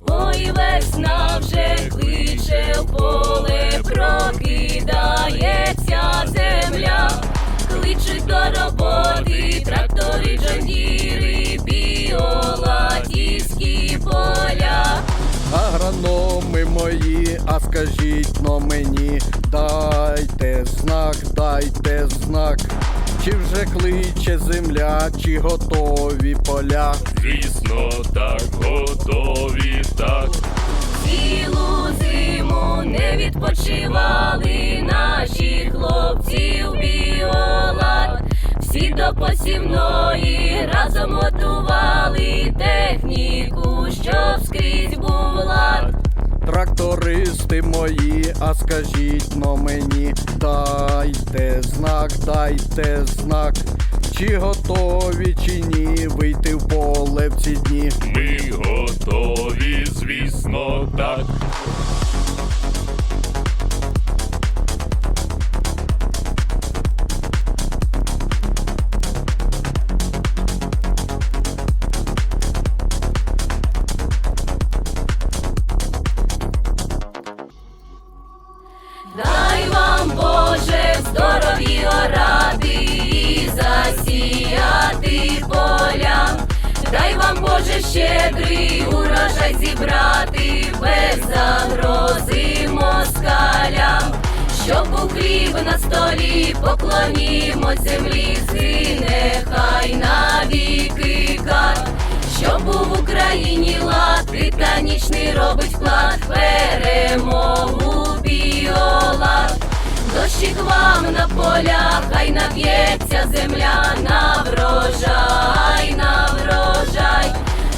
Ой, весна вже кличе в поле, прокидається земля, кличуть до роботи трактори, джондіри, біолатівські поля. Агрономи мої, а скажіть но мені, дайте знак, дайте знак. Чи вже кличе земля, чи готові поля? Звісно, так, готові так. Цілу зиму не відпочивали наші хлопці в біолат. Всі до посівної разом готували техніку, лад. Трактористи мої, а скажіть но мені, дайте знак, дайте знак. Чи готові, чи ні, вийти в поле в ці дні? Ми орати і засіяти поля. Дай вам, Боже, щедрий урожай зібрати без загрози москалям. Щоб у хліб на столі поклонімо землі, згине хай навіки кат. Щоб був в Україні лад, титанічний робить вклад, Дощик вам на полях, хай наб'ється земля на врожай, на врожай.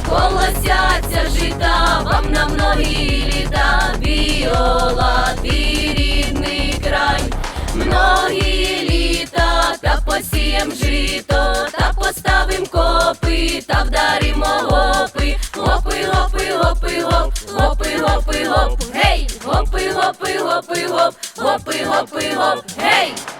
Колосяться жита вам на многі літа, біолад і рідний край. Многі літа та посієм жито, гопи, гоп, гей.